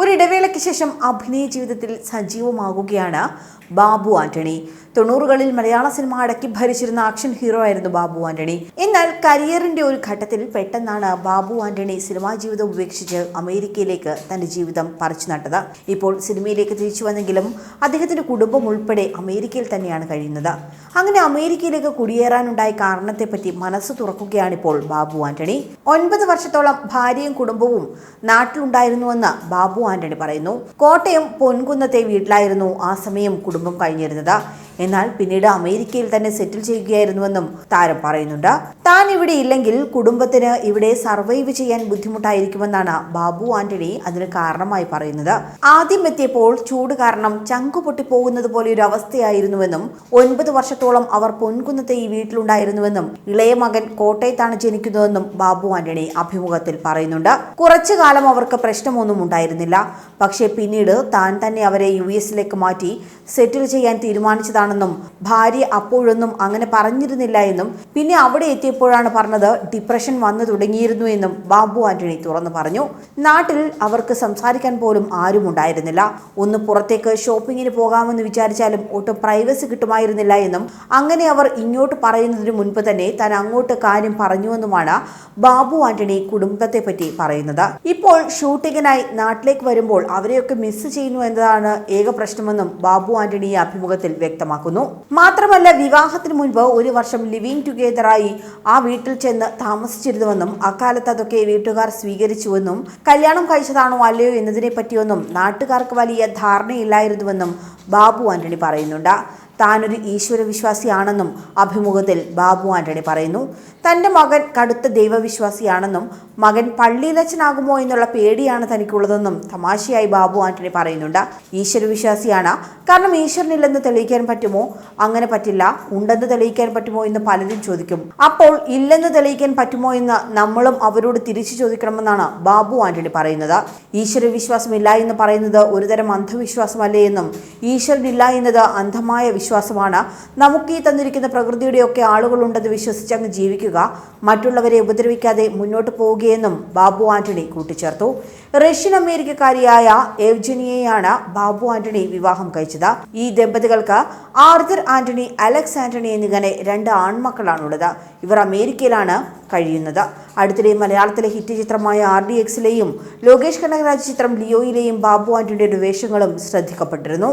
ഒരിടവേളയ്ക്ക് ശേഷം അഭിനയ ജീവിതത്തിൽ സജീവമാകുകയാണ് ബാബു ആന്റണി. തൊണ്ണൂറുകളിൽ മലയാള സിനിമ അടക്കി ഭരിച്ചിരുന്ന ആക്ഷൻ ഹീറോ ആയിരുന്നു ബാബു ആന്റണി. എന്നാൽ കരിയറിന്റെ ഒരു ഘട്ടത്തിൽ പെട്ടെന്നാണ് ബാബു ആന്റണി സിനിമാ ജീവിതം ഉപേക്ഷിച്ച് അമേരിക്കയിലേക്ക് തന്റെ ജീവിതം പറിച്ചു നട്ടത്. ഇപ്പോൾ സിനിമയിലേക്ക് തിരിച്ചു വന്നെങ്കിലും അദ്ദേഹത്തിന്റെ കുടുംബം ഉൾപ്പെടെ അമേരിക്കയിൽ തന്നെയാണ് കഴിയുന്നത്. അങ്ങനെ അമേരിക്കയിലേക്ക് കുടിയേറാനുണ്ടായ കാരണത്തെപ്പറ്റി മനസ്സ് തുറക്കുകയാണ് ഇപ്പോൾ ബാബു ആന്റണി. ഒൻപത് വർഷത്തോളം ഭാര്യയും കുടുംബവും നാട്ടിലുണ്ടായിരുന്നുവെന്ന് ബാബു ആന്റണി പറയുന്നു. കോട്ടയം പൊൻകുന്നത്തെ വീട്ടിലായിരുന്നു ആ സമയം കുടുംബം കഴിഞ്ഞിരുന്നത്. എന്നാൽ പിന്നീട് അമേരിക്കയിൽ തന്നെ സെറ്റിൽ ചെയ്യുകയായിരുന്നുവെന്നും താരം പറയുന്നുണ്ട്. താൻ ഇവിടെ ഇല്ലെങ്കിൽ കുടുംബത്തിന് ഇവിടെ സർവൈവ് ചെയ്യാൻ ബുദ്ധിമുട്ടായിരിക്കുമെന്നാണ് ബാബു ആന്റണി അതിന് കാരണമായി പറയുന്നത്. ആദ്യം എത്തിയപ്പോൾ ചൂട് കാരണം ചങ്കു പൊട്ടിപ്പോകുന്നത് ഒരു അവസ്ഥയായിരുന്നുവെന്നും ഒൻപത് വർഷത്തോളം അവർ പൊൻകുന്നത്തെ ഈ വീട്ടിലുണ്ടായിരുന്നുവെന്നും ഇളയ മകൻ കോട്ടയത്താണ് ജനിക്കുന്നതെന്നും ബാബു ആന്റണി അഭിമുഖത്തിൽ പറയുന്നുണ്ട്. കുറച്ചു കാലം അവർക്ക് പ്രശ്നമൊന്നും ഉണ്ടായിരുന്നില്ല. പക്ഷേ പിന്നീട് താൻ തന്നെ അവരെ യു എസിലേക്ക് മാറ്റി സെറ്റിൽ ചെയ്യാൻ തീരുമാനിച്ചതാണെന്നും ഭാര്യ അപ്പോഴൊന്നും അങ്ങനെ പറഞ്ഞിരുന്നില്ല എന്നും പിന്നെ അവിടെ എത്തിയപ്പോഴാണ് പറഞ്ഞത് ഡിപ്രഷൻ വന്നു തുടങ്ങിയിരുന്നു എന്നും ബാബു ആന്റണി തുറന്നു പറഞ്ഞു. നാട്ടിൽ അവർക്ക് സംസാരിക്കാൻ പോലും ആരും ഉണ്ടായിരുന്നില്ല. ഒന്ന് പുറത്തേക്ക് ഷോപ്പിങ്ങിന് പോകാമെന്ന് വിചാരിച്ചാലും ഒട്ടും പ്രൈവസി കിട്ടുമായിരുന്നില്ല എന്നും അങ്ങനെ അവർ ഇങ്ങോട്ട് പറയുന്നതിന് മുൻപ് തന്നെ താൻ അങ്ങോട്ട് കാര്യം പറഞ്ഞുവെന്നുമാണ് ബാബു ആന്റണി കുടുംബത്തെ പറ്റി പറയുന്നത്. ഇപ്പോൾ ഷൂട്ടിങ്ങിനായി നാട്ടിലേക്ക് വരുമ്പോൾ അവരെയൊക്കെ മിസ് ചെയ്യുന്നു എന്നതാണ് ഏക പ്രശ്നമെന്നും ബാബു ആന്റണി അഭിമുഖത്തിൽ അഭിമുഖത്തിൽ വ്യക്തമാക്കുന്നു മാത്രമല്ല വിവാഹത്തിന് മുൻപ് ഒരു വർഷം ലിവിങ് ടുഗെദറായി ആ വീട്ടിൽ ചെന്ന് താമസിച്ചിരുന്നുവെന്നും അക്കാലത്ത് അതൊക്കെ വീട്ടുകാർ സ്വീകരിച്ചുവെന്നും കല്യാണം കഴിച്ചതാണോ അല്ലയോ എന്നതിനെ പറ്റിയൊന്നും നാട്ടുകാർക്ക് വലിയ ധാരണയില്ലായിരുന്നുവെന്നും ബാബു ആന്റണി പറയുന്നുണ്ട്. താനൊരു ഈശ്വര വിശ്വാസിയാണെന്നും അഭിമുഖത്തിൽ ബാബു ആന്റണി പറയുന്നു. തന്റെ മകൻ കടുത്ത ദൈവവിശ്വാസിയാണെന്നും മകൻ പള്ളിയിലച്ചനാകുമോ എന്നുള്ള പേടിയാണ് തനിക്കുള്ളതെന്നും തമാശയായി ബാബു ആന്റണി പറയുന്നുണ്ട്. ഈശ്വര വിശ്വാസിയാണ് കാരണം ഈശ്വരനില്ലെന്ന് തെളിയിക്കാൻ പറ്റുമോ? അങ്ങനെ പറ്റില്ല. ഉണ്ടെന്ന് തെളിയിക്കാൻ പറ്റുമോ എന്ന് പലരും ചോദിക്കും. അപ്പോൾ ഇല്ലെന്ന് തെളിയിക്കാൻ പറ്റുമോ എന്ന് നമ്മളും അവരോട് തിരിച്ചു ചോദിക്കണമെന്നാണ് ബാബു ആന്റണി പറയുന്നത്. ഈശ്വര വിശ്വാസമില്ല എന്ന് പറയുന്നത് ഒരുതരം അന്ധവിശ്വാസമല്ലേ എന്നും ഈശ്വരനില്ല എന്നത് അന്ധമായ വിശ്വാസമാണ് നമുക്ക് ഈ തന്നിരിക്കുന്ന പ്രകൃതിയുടെയൊക്കെ ആളുകളുണ്ടെന്ന് വിശ്വസിച്ച് അങ്ങ് ജീവിക്കുക. മറ്റുള്ളവരെ ഉപദ്രവിക്കാതെ മുന്നോട്ട് പോവുകയെന്നും ബാബു ആന്റണി കൂട്ടിച്ചേർത്തു. റഷ്യൻ അമേരിക്കക്കാരിയായ എവ്ജനിയെയാണ് ബാബു ആന്റണി വിവാഹം കഴിച്ചത്. ഈ ദമ്പതികൾക്ക് ആർദർ ആന്റണി അലക്സ് ആന്റണി എന്നിങ്ങനെ രണ്ട് ആൺമക്കളാണുള്ളത്. ഇവർ അമേരിക്കയിലാണ് കഴിയുന്നത്. അടുത്തിടെ മലയാളത്തിലെ ഹിറ്റ് ചിത്രമായ ആർ ഡി എക്സിലെയും ലോകേഷ് കനകരാജ് ചിത്രം ലിയോയിലെയും ബാബു ആന്റണിയുടെ വേഷങ്ങളും ശ്രദ്ധിക്കപ്പെട്ടിരുന്നു.